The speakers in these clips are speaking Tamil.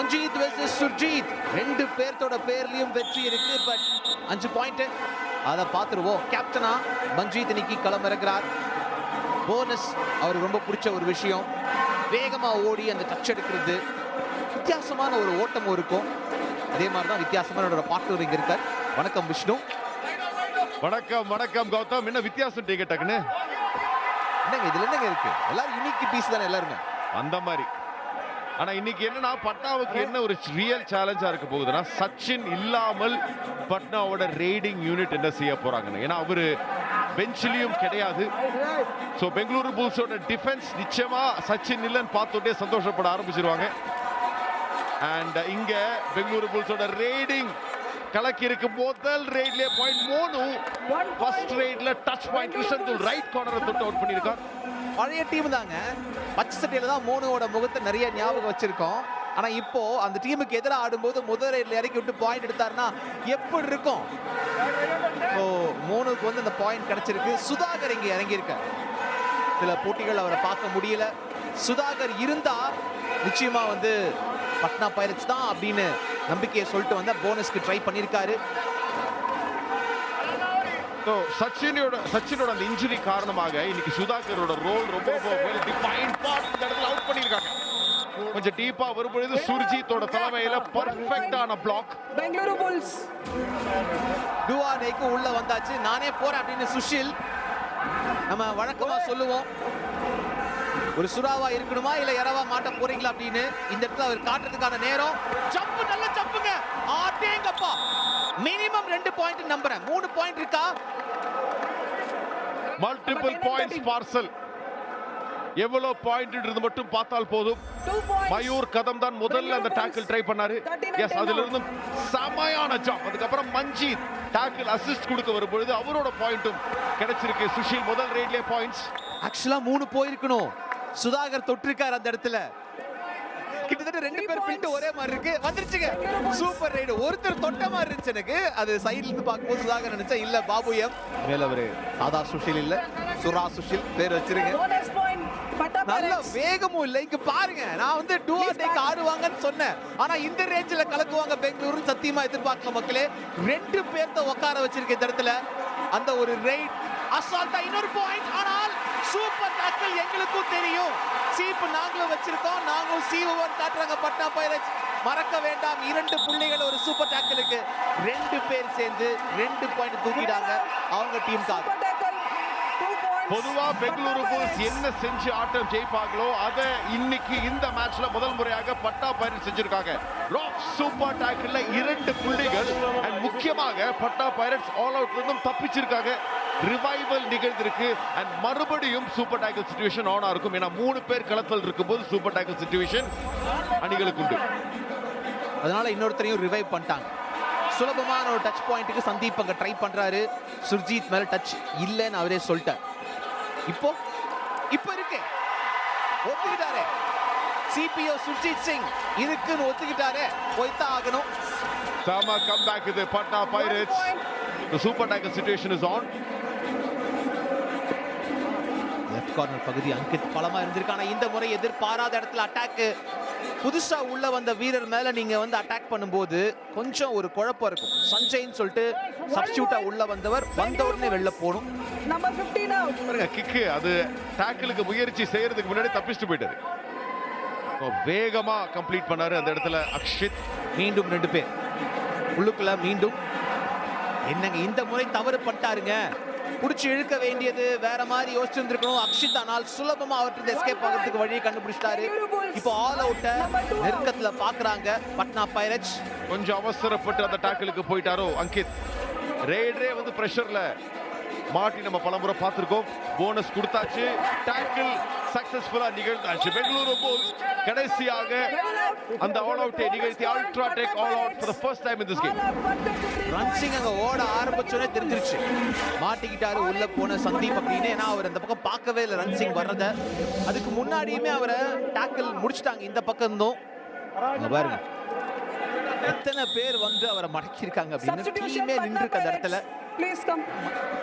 மஞ்சித் வெர்சஸ் சுர்ஜித். ரெண்டு பேர்த்தோட பேர்லயும் வெற்றி இருக்கு பட் அஞ்சு பாயிண்ட் அதை பார்த்துருவோம். கேப்டனா மஞ்சித் இன்னைக்கு களமிறங்குறார். போனஸ் அவருக்கு ரொம்ப பிடிச்ச ஒரு விஷயம். வேகமா ஓடி அந்த டச் எடுக்கிறது. வித்தியாசமான ஒரு ஓட்டமும் இருக்கும். அதே மாதிரி தான் வித்தியாசமான பார்ட்னர் இங்க இருக்கார். வணக்கம் விஷ்ணு. வணக்கம் வணக்கம் கௌதம். என்ன வித்தியாசம் டிக்கெட் டக்குன்னு? என்னங்க இதுல என்னங்க இருக்கு? எல்லாரும் யூனிக் பீஸ் தானே எல்லாருமே? அந்த மாதிரி. ஆனா இன்னைக்கு என்னன்னா பட்னாவுக்கு என்ன ஒரு ரியல் சேலஞ்சா இருக்க போகுதுன்னா சச்சின் இல்லாமல் பட்னாவோட ரேடிங் யூனிட் என்ன செய்ய போறாங்கன்னு. ஏன்னா அவரு பெஞ்சிலையும் கிடையாது. ஸோ பெங்களூரு புல்ஸோட டிஃபென்ஸ் நிச்சயமா சச்சின் இல்லைன்னு பார்த்துட்டே சந்தோஷப்பட ஆரம்பிச்சிருவாங்க. அண்ட் uh, இங்க பெங்களூரு புல்ஸோட ரெய்டிங் கலக்கி இருக்கு. முதல் ரெய்ட்ல பாயிண்ட் மூணு. ஃபர்ஸ்ட் ரெய்ட்ல டச் பாயிண்ட் கிருஷ்ணன் ரைட் கார்னரை தொட்டு அவுட் பண்ணியிருக்கான் பழைய டீம் தாங்க. பச்சை சட்டையில தான் மோனுவோட முகத்தை நிறைய ஞாபகம் வச்சிருக்கோம். ஆனா இப்போ அந்த டீமுக்கு எதிராக ஆடும்போது முதல் இறக்கி விட்டு பாயிண்ட் எடுத்தாருன்னா எப்படி இருக்கும்? இப்போ மோனுக்கு வந்து அந்த பாயிண்ட் கிடைச்சிருக்கு. சுதாகர் இங்கே இறங்கியிருக்கார். சில போட்டிகள் அவரை பார்க்க முடியல. சுதாகர் இருந்தா நிச்சயமா வந்து பட்னா பைரட்ஸ் தான் அப்படின்னு நம்பிக்கையை சொல்லிட்டு வந்த போனஸ்க்கு ட்ரை பண்ணியிருக்காரு. ஸோ சச்சினோட சச்சினோட அந்த இன்ஜுரி காரணமாக இன்னைக்கு சுதாகரோட ரோல் ரொம்ப அவுட் பண்ணியிருக்காங்க. கொஞ்சம் டீப்பா வரும்பொழுது சுர்ஜித்தோட தலைமையில பர்ஃபெக்டான பிளாக் Bengaluru Bulls. டுவானேக்கு உள்ள வந்தாச்சு. நானே போறேன் அப்படின்னு சுஷில் நம்ம வழக்கமா சொல்லுவோம். ஒரு சுறாவா இருக்கணுமா இல்ல இரவா மாட்ட போறீங்களா அப்படின்னு இந்த இடத்துல அவர் காட்டுறதுக்கான நேரம். ஜம்ப் நல்ல ஜம்புங்க ஆட்டேங்கப்பா. மினிமம் ரெண்டு பாயிண்ட் நம்புறேன். மூணு பாயிண்ட் இருக்கா? மல்டிபிள் பாயிண்ட்ஸ் பார்சல் எவ்வளவு பாயிண்ட் இருந்து மட்டும் பார்த்தால் போதும். மயூர் கதம் தான் முதல்ல அந்த டாக்கிள் ட்ரை பண்ணாரு. எஸ் அதுல இருந்து செமையான ஜம்ப் அதுக்கப்புறம் மஞ்சித் டாக்கிள் அசிஸ்ட் கொடுக்க வரும்பொழுது அவரோட பாயிண்ட்டும் கிடைச்சிருக்கு. சுஷில் முதல் ரேட்லயே பாயிண்ட்ஸ் ஆக்சுவலா மூணு போயிருக்கணும். சுதாகர் தொட்டிருக்காரு அந்த இடத்துல. கிட்டத்தட்ட ரெண்டு பேர் பில்ட் ஒரே மாதிரி இருக்கு. வந்துருச்சுங்க. சூப்பர் ரைடு ஒருத்தர் தொட்ட மாதிரி இருந்துச்சு எனக்கு. அது சைடுல இருந்து பார்க்கும்போது சுதாகர் நினைச்சா இல்ல பாபு எம். மேல அவரு சாதா சுஷில் இல்ல. சுரா சுஷில் பேர் வச்சிருங்க. நல்ல. வேகமும் இல்ல. இங்க பாருங்க. நான் வந்து டூ டேக் ஆடுவாங்கன்னு சொன்னேன். ஆனா இந்த ரேஞ்சில கலக்குவாங்க பெங்களூரு சத்தியமா எதிர்பார்க்க மக்களே. ரெண்டு பேர்த்த உட்கார வச்சிருக்க இந்த இடத்துல. அந்த ஒரு ரைட் அசால்ட்டா இன்னொரு பாயிண்ட் ஆனால் சூப்பர் டாக்கிள் எங்களுக்கும் தெரியும் சீப்பு நாங்களும் வச்சிருக்கோம் நாங்களும் சி ஓவர் காட்டுறாங்க பட்னா பைரட்ஸ் மறக்க வேண்டாம் இரண்டு புள்ளிகள் ஒரு சூப்பர் டாக்கிளுக்கு ரெண்டு பேர் சேர்ந்து ரெண்டு பாயிண்ட் தூக்கிட்டாங்க அவங்க. Two points. பொதுவா பெங்களூரு புல்ஸ். என்ன செஞ்சு ஆட்டம் ஜெயிப்பாங்களோ அதை இன்னைக்கு இந்த மேட்ச்ல முதல் முறையாக பட்டா பைரட் செஞ்சிருக்காங்க ராக் சூப்பர் டாக்கிள்ல இரண்டு புள்ளிகள் அண்ட் முக்கியமாக பட்டா பைரட்ஸ் ஆல் அவுட்ல இருந்தும் தப்பிச்சிருக்காங்க ரிவைவல் நிகழ்ந்திருக்கு. அண்ட் மறுபடியும் சூப்பர் டாக்கிள் சுச்சுவேஷன் ஆனா இருக்கும். ஏன்னா மூணு பேர் களத்தில் இருக்கும்போது சூப்பர் டாக்கிள் சுச்சுவேஷன் அணிகளுக்கு உண்டு. அதனால இன்னொருத்தரையும் ரிவைவ் பண்ணிட்டாங்க. சுலபமான ஒரு டச் பாயிண்ட்டுக்கு சந்தீப் அங்க ட்ரை பண்றாரு. சுர்ஜித் மேல டச் இல்லைன்னு அவரே சொல்லிட்டார். இப்போ இப்போ இருக்கு. ஒத்துக்கிட்டாரு. சிபிஓ சுர்ஜித் சிங் இருக்குன்னு ஒத்துக்கிட்டாரு. போய்த்தான் ஆகணும். Sama comeback இது. Patna Pirates. The super tackle situation is corner பகுதி அங்கித் பலமா இருந்திருக்கு. ஆனா இந்த முறை எதிர்பாராத இடத்துல அட்டாக் புதுசா உள்ள வந்த வீரர் மேல நீங்க வந்து அட்டாக் பண்ணும்போது கொஞ்சம் ஒரு குழப்பம் இருக்கும். சஞ்சய்ன்னு சொல்லிட்டு சப்ஸ்டியூட்டா உள்ள வந்தவர் வந்த உடனே வெளில போகணும். Number 15 out. பாருங்க கிக்கு அது டேக்கிளுக்கு முயற்சி செய்யறதுக்கு முன்னாடி தப்பிச்சுட்டு போயிட்டாரு. வேகமா கம்ப்ளீட் பண்ணாரு அந்த இடத்துல அக்ஷித். மீண்டும் ரெண்டு பேர். உள்ளுக்குள்ள மீண்டும். என்னங்க இந்த முறை தவறு பண்ணிட்டாருங்க. பிடிச்சி இழுக்க வேண்டியது வேற மாதிரி யோசிச்சிருந்திருக்கணும். அக்ஷித் ஆனால் சுலபமா அவர்கிட்ட எஸ்கேப் ஆகிறதுக்கு வழியை கண்டுபிடிச்சிட்டாரு. இப்போ ஆல் அவுட்டை நெருக்கத்துல பாக்குறாங்க. பட்னா பைரட்ஸ் கொஞ்சம் அவசரப்பட்டு அந்த டாக்கிலுக்கு போயிட்டாரோ அங்கித். ரேடரே வந்து பிரஷர்ல மாட்டி நம்ம பலமுறை பார்த்துருக்கோம். போனஸ் கொடுத்தாச்சு. டேக்கிள் சக்சஸ்ஃபுல்லா நிகழ்ந்தாச்சு. பெங்களூரு புல்ஸ் கடைசியாக அந்த ஆல் அவுட்டை நிகழ்த்தி ultra tech all out for the first time in this game Ransingh அங்கே அங்க ஓட ஆரம்பிச்சோன்னே தெரிஞ்சிருச்சு. மாட்டிக்கிட்டாரு உள்ள போன சந்தீப் அப்படின்னு. ஏன்னா அவர் அந்த பக்கம் பார்க்கவே இல்லை ரன்சிங் வர்றத. அதுக்கு முன்னாடியுமே அவரை டேக்கிள் முடிச்சிட்டாங்க. இந்த பக்கம் இருந்தும் பாருங்க. எத்தனை பேர் வந்து அவரை மடக்கியிருக்காங்க அப்படின்னு டீமே Patna நின்று அந்த இடத்துல.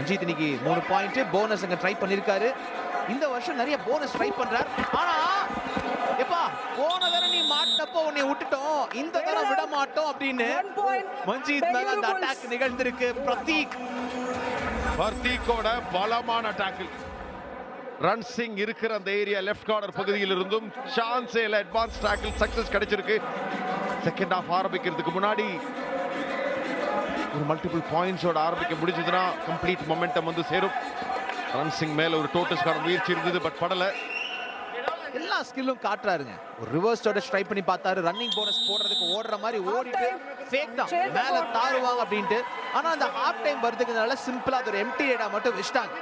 அஜித் இன்னைக்கு மூணு பாயிண்ட் போனஸ் அங்க ட்ரை பண்ணிருக்காரு. இந்த வருஷம் நிறைய போனஸ் ட்ரை பண்றார். ஆனா எப்பா போன தடவை நீ மாட்டினப்போ உன்னை விட்டுட்டோம். இந்த தடவை விட மாட்டோம் அப்படின்னு. மஞ்சித் மேல அந்த அட்டாக் நிகழ்ந்திருக்கு. பிரதீக். பர்தீக்கோட பலமான டாக்கிள் ரன் சிங் இருக்கிற அந்த ஏரியா லெஃப்ட் கார்னர் பகுதியில் இருந்தும் சான்ஸே அட்வான்ஸ் டாக்கிள் சக்சஸ் கிடைச்சிருக்கு. செகண்ட் ஹாஃப் ஆரம்பிக்கிறதுக்கு முன்னாடி ஒரு மல்டிபிள் பாயிண்ட்ஸோட ஆரம்பிக்க முடிஞ்சதுன்னா கம்ப்ளீட் மொமெண்டம் வந்து சேரும். ரன் சிங் மேல ஒரு டோட்டஸ்க்கான முயற்சி இருந்தது பட் படல. எல்லா ஸ்கில்லும் காட்டுறாருங்க. ஒரு ரிவர்ஸோட ஸ்ட்ரை பண்ணி பார்த்தாரு. ரன்னிங் போனஸ் போடுறதுக்கு ஓடுற மாதிரி ஓடிட்டு ஃபேக் தான். மேல தாருவாங்க அப்படின்ட்டு. ஆனா அந்த ஹாஃப் டைம் வரதுக்குனால சிம்பிளா அது ஒரு எம்டி ரேடா மட்டும் வச்சிட்டாங்க.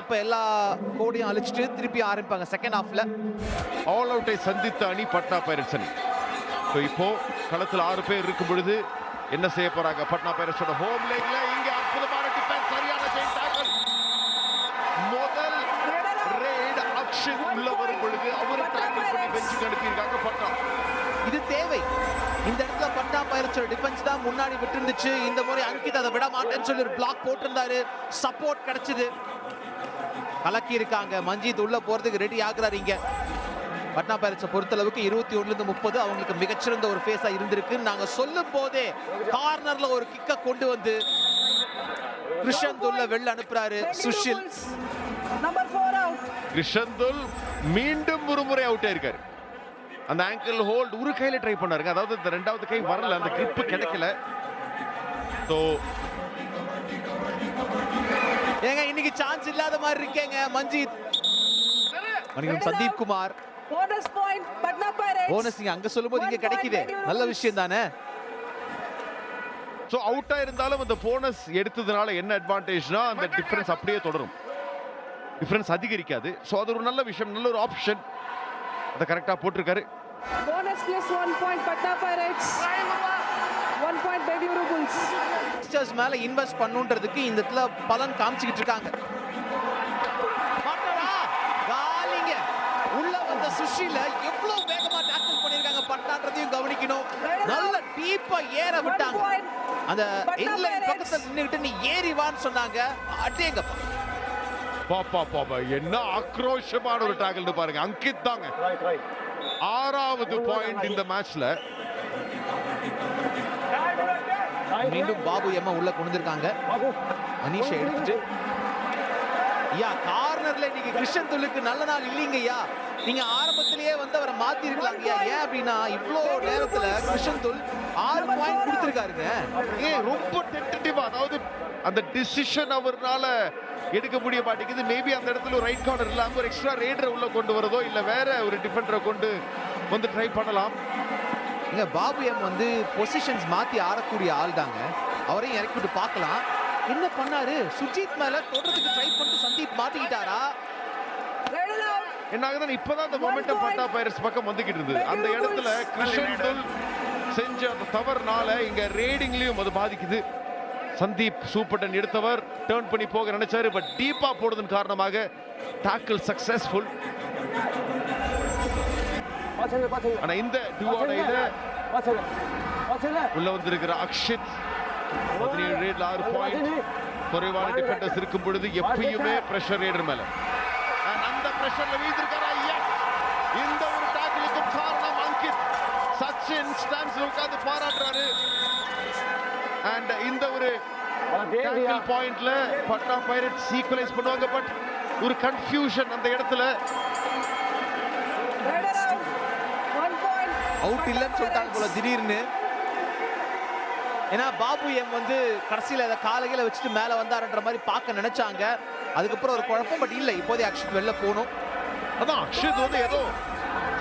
இப்ப எல்லா கோடையும் அழிச்சிட்டு திருப்பி ஆரம்பிப்பாங்க செகண்ட் ஹாஃப்ல ஆல் அவுட்டை சந்தித்த அணி பட்னா பைரட்ஸ் அணி ஸோ இப்போ களத்தில் ஆறு பேர் இருக்கும் பொழுது என்ன செய்ய போறாங்க? பட்னா பைரட்ஸோட ஹோம் லேக்ல இங்க அற்புதமான டிஃபென்ஸ் சரியான டாக்கல் முதல் ரேட் அக்ஷன் உள்ள வரும் பொழுது அவர் டாக்கிள் பண்ணி பெஞ்சுக்கு அனுப்பியிருக்காங்க பட்னா. இது தேவை. இந்த இடத்துல பட்டா பயிற்சியோட டிஃபென்ஸ் தான் முன்னாடி விட்டு இருந்துச்சு இந்த முறை அங்கித் அதை விட மாட்டேன்னு சொல்லி ஒரு பிளாக் போட்டிருந்தாரு. சப்போர்ட் கிடைச்சது. கலக்கி இருக்காங்க மஞ்சித் உள்ள போறதுக்கு ரெடி ஆகுறாரு இங்க. பட்னா பயிற்சியை பொறுத்தளவுக்கு இருபத்தி ஒண்ணுல இருந்து முப்பது அவங்களுக்கு மிகச்சிறந்த ஒரு ஃபேஸா இருந்திருக்கு நாங்க சொல்லும் போதே கார்னர்ல ஒரு கிக்க கொண்டு வந்து கிருஷந்த் உள்ள வெளில அனுப்புறாரு. சுஷில். கிருஷந்துல் மீண்டும் ஒரு முறை அவுட் ஆயிருக்காரு. அந்த ஆங்கிள் ஹோல்ட் ஒரு கையில ட்ரை பண்ணாருங்க. அதாவது இந்த ரெண்டாவது கை வரல. அந்த grip கிடைக்கல. ஸோ ஏங்க இன்னைக்கு சான்ஸ் இல்லாத மாதிரி இருக்கேங்க. Manjeet. மணிகம் Sandeep Kumar. Bonus point. Patna Pirates. Bonus நீங்க அங்க சொல்லும்போது இங்க கிடைக்குதே நல்ல விஷயம் தானே ஸோ அவுட்டா இருந்தாலும் அந்த போனஸ் எடுத்ததுனால என்ன அட்வான்டேஜ்னா அந்த டிஃபரன்ஸ் அப்படியே தொடரும் டிஃபரன்ஸ் அதிகரிக்காது ஸோ அது ஒரு நல்ல விஷயம் நல்ல ஒரு ஆப்ஷன் அதை கரெக்டாக போட்டிருக்காரு plus one point. Patna Pirates. One point. Bengaluru Bulls. Youngsters மேல இன்வெஸ்ட் பண்ணுன்றதுக்கு இந்த இடத்துல பலன் காமிச்சுக்கிட்டு இருக்காங்க சுஷில எவ்வளவு வேகமா டாக்கிள் பண்ணிருக்காங்க பட்டான்றதையும் கவனிக்கணும். நல்ல டீப்பா ஏற விட்டாங்க. அந்த இன்லைன் பக்கத்துல நின்னுகிட்டு நீ ஏறி வான்னு சொன்னாங்க. அடேங்கப்பா. பாப்பா பாப்பா என்ன ஆக்ரோஷமான ஒரு டாக்கல் பாருங்க. அங்கித் தாங்க. ஆறாவது பாயிண்ட் இந்த மேட்ச்ல மீண்டும் பாபு எம்மா உள்ள கொண்டு வந்திருக்காங்க அனீஷை எடுத்துட்டு. ஐயா கார்னர்ல இன்னைக்கு கிருஷ்ணன் துள்ளுக்கு நல்ல நாள் இல்லைங்கய்யா. நீங்க ஆரம்பத்திலேயே வந்து அவரை மாத்தி இருக்கலாங்கய்யா ஏன் அப்படின்னா இவ்வளோ நேரத்துல கிருஷ்ணன் துல் ஆறு பாயிண்ட் கொடுத்துருக்காருங்க. ஏன் ரொம்ப டென்டேட்டிவா அதாவது அந்த டிசிஷன் அவர்னால எடுக்க முடிய மாட்டேங்குது. மேபி அந்த இடத்துல ஒரு ரைட் கார்னர் இல்லாம ஒரு எக்ஸ்ட்ரா ரேடரை உள்ள கொண்டு வரதோ இல்ல வேற ஒரு டிஃபெண்டரை கொண்டு வந்து ட்ரை பண்ணலாம். இங்க பாபு எம் வந்து பொசிஷன்ஸ் மாத்தி ஆடக்கூடிய ஆள் தாங்க. அவரையும் இறக்கி விட்டு பார்க்கலாம். என்ன பண்ணாரு? சுஜித் மேல தொடர்றதுக்கு ட்ரை பண்ணிட்டு சந்தீப் மாட்டிக்கிட்டாரா. என்ன ஆகுதுன்னா இப்பதான் அந்த மொமெண்டம் பட்டா பைரஸ் பக்கம் வந்துகிட்டு இருந்தது. அந்த இடத்துல கிருஷ்ணன் துல் செஞ்ச அந்த தவறுனால இங்க ரேடிங்லயும் அது பாதிக்குது. சந்தீப் சூப்பர்டன் எடுத்தவர். டேர்ன் பண்ணி போக நினைச்சாரு பட் டீப்பா போடுறதன் காரணமாக டாக்கிள் சக்சஸ்ஃபுல் ஆனா இந்த டூவோட இது உள்ள வந்திருக்கிற அக்ஷித். பதினேழு ரேட்ல ஆறு பாயிண்ட் குறைவான டிஃபெண்டர்ஸ் இருக்கும் பொழுது எப்பயுமே பிரஷர் ரேடர் மேல. பிரஷர்ல வீழ்ந்திருக்காரா. Yes. இந்த ஒரு டாக்கிலுக்கும் காரணம் அங்கித். சச்சின் ஸ்டாண்ட்ஸ்ல உட்கார்ந்து பாராட்டுறாரு. அண்ட் இந்த ஒரு டாக்கிள் பாயிண்ட்ல பட்னா பைரட்ஸ் ஈக்குவலைஸ் பண்ணுவாங்க. பட் ஒரு கன்ஃபியூஷன் அந்த இடத்துல. அவுட் இல்லைன்னு சொல்லிட்டாங்க போல திடீர்னு. ஏன்னா பாபு எம் வந்து கடைசியில் அதை காலையில வச்சுட்டு மேலே வந்தாருன்ற மாதிரி பார்க்க நினைச்சாங்க. அதுக்கப்புறம் ஒரு குழப்பம் பட் இல்லை இப்போதைய அக்ஷித் வெளில போகணும். அதான் அக்ஷித் வந்து ஏதோ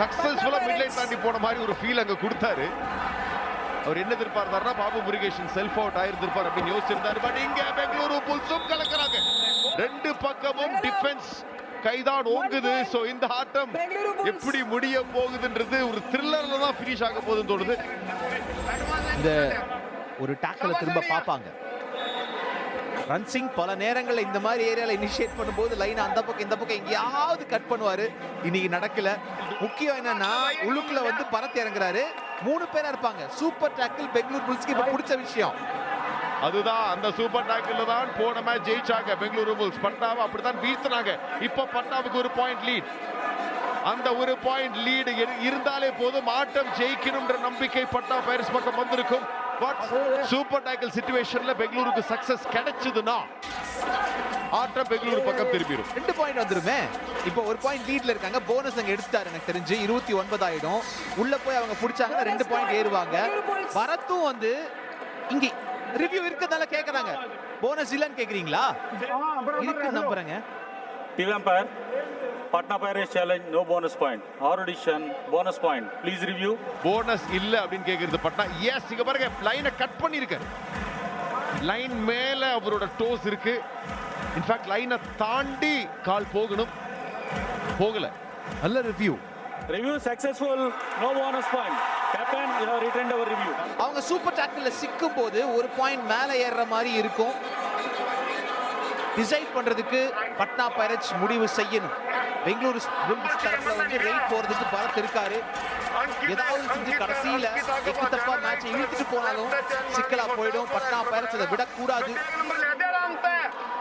சக்சஸ்ஃபுல்லா மிட்லைன் தாண்டி போன மாதிரி ஒரு ஃபீல் அங்க கொடுத்தாரு. அவர் என்ன எதிர்பார்த்தாருன்னா பாபு முருகேஷன் செல்ஃப் அவுட் ஆயிருந்திருப்பார் அப்படின்னு யோசிச்சிருந்தாரு. பட் இங்க பெங்களூரு புல்ஸும் கலக்குறாங்க. ரெண்டு பக்கமும் டிஃபென்ஸ் கைதான் ஓங்குது. சோ இந்த ஆட்டம். எப்படி முடிய போகுதுன்றது ஒரு த்ரில்லர்ல தான் ஃபினிஷ் ஆக போகுதுன்னு தோணுது. இந்த ஒரு டேக்கில் திரும்ப பார்ப்பாங்க. ரன்சிங் பல நேரங்களில் இந்த மாதிரி ஏரியாவில் இனிஷியேட் பண்ணும்போது லைன் அந்த பக்கம் இந்த பக்கம் எங்கேயாவது கட் பண்ணுவார். இன்னைக்கு நடக்கல. முக்கியம் என்னன்னா உள்ளுக்குள்ள வந்து பரத் இறங்குறாரு. மூணு பேரா இருப்பாங்க. சூப்பர் டேக்கிள் பெங்களூர் புல்ஸ்க்கு இப்போ பிடிச்ச விஷயம். அதுதான் அந்த சூப்பர் டாக்கில் தான் போன மேட்ச் ஜெயிச்சாங்க. பெங்களூரு புல்ஸ் பட்னாவை அப்படித்தான் வீசினாங்க. இப்போ பண்டாவுக்கு ஒரு பாயிண்ட் லீட் அந்த ஒரு பாயிண்ட் லீடு இருந்தாலே போதும். ஆட்டம் ஜெயிக்கணும்ன்ற நம்பிக்கை பட்டா பயிர்ஸ் பக்கம் வந்திருக்கும். பட் சூப்பர் டேக்கிள் சிச்சுவேஷன்ல பெங்களூருக்கு சக்சஸ் கிடைச்சதுன்னா ஆட்டம் பெங்களூரு பக்கம் திரும்பிடும் ரெண்டு பாயிண்ட் வந்துருமே. இப்போ ஒரு பாயிண்ட் லீட்ல இருக்காங்க. போனஸ் அங்க எடுத்துட்டாரு எனக்கு தெரிஞ்சு. இருபத்தி ஒன்பது ஆயிடும் உள்ள போய் அவங்க பிடிச்சாங்கன்னா ரெண்டு பாயிண்ட் ஏறுவாங்க. பரத்தும் வந்து இங்க ரிவ்யூ இருக்கறதால கேக்குறாங்க. போனஸ் இல்லன்னு கேக்குறீங்களா? இருக்கு நம்புறேங்க. TV umpire, Patna Pirates challenge, no bonus point. Our decision, bonus point. Please review. Bonus இல்ல அப்படின்னு கேக்குறது பட்னா எஸ் இங்க பாருங்க லைனை கட் பண்ணிருக்காரு லைன் மேல அவரோட டோஸ் இருக்கு இன்ஃபேக்ட் லைனை தாண்டி கால் போகணும் போகல நல்ல review Review successful, no bonus point. Captain, you have returned our review. அவங்க சூப்பர் டாக்கிள்ல சிக்கும் போது ஒரு பாயிண்ட் மேல ஏறுற மாதிரி இருக்கும் டிசைட் பண்றதுக்கு பட்னா பைரட்ஸ் முடிவு செய்யணும். பெங்களூரு தரப்புல வந்து ரெய்ட் போறதுக்கு பலத்து இருக்காரு. ஏதாவது செஞ்சு கடைசியில எக்கு தப்பா மேட்சை இழுத்துட்டு போனாலும் சிக்கலா போயிடும். பட்னா பைரட்ஸ் அதை விடக்கூடாது.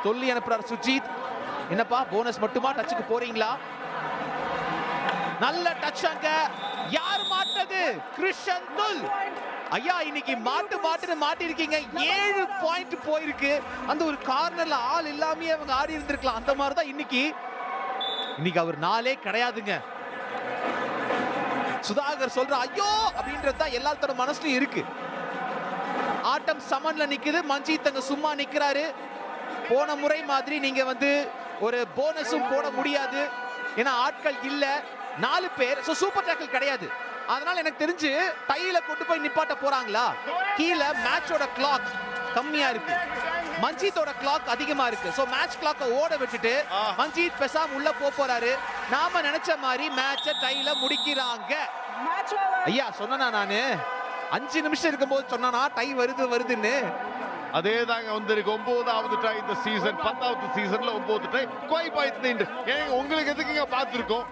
சொல்லி அனுப்புறாரு சுஜித். என்னப்பா போனஸ் மட்டுமா? டச்சுக்கு போறீங்களா? நல்ல டச் அங்க. யார் மாட்டது கிருஷன் துல். ஐயா இன்னைக்கு மாட்டு மாட்டுன்னு மாட்டிருக்கீங்க. ஏழு பாயிண்ட் போயிருக்கு. அந்த ஒரு கார்னர்ல ஆள் இல்லாமயே அவங்க ஆடி இருந்திருக்கலாம். அந்த மாதிரி தான் இன்னைக்கு. இன்னைக்கு அவர் நாளே கிடையாதுங்க. சுதாகர் சொல்ற ஐயோ அப்படின்றது தான் எல்லாத்தோட மனசுலயும் இருக்கு. ஆட்டம் சமன்ல நிக்குது. மஞ்சித் அங்க சும்மா நிக்கிறாரு. போன முறை மாதிரி நீங்க வந்து ஒரு போனஸும் போட முடியாது. ஏன்னா ஆட்கள் இல்ல. நாலு பேர். சூப்பர் டேக்கிள் கிடையாது. அதனால எனக்கு தெரிஞ்சு டையில கொண்டு போய் நிப்பாட்ட போறாங்களா? கீழே மேட்சோட கிளாக் கம்மியா இருக்கு. மஞ்சித்தோட கிளாக் அதிகமா இருக்கு. சோ மேட்ச் கிளாக்க ஓட விட்டுட்டு மஞ்சித் பெசாம் உள்ள போப் போறாரு. நாம நினைச்ச மாதிரி மேட்ச டைல முடிக்கிறாங்க. ஐயா சொன்னா நானு? அஞ்சு நிமிஷம் இருக்கும்போது சொன்னானா டை வருது வருதுன்னு? அதே தாங்க வந்திருக்கு. ஒன்பதாவது டை இந்த சீசன் பத்தாவது சீசன்ல ஒன்பது டை குவாய் பாய்த்து ஏங்க உங்களுக்கு எதுக்குங்க பார்த்துருக்கோம்?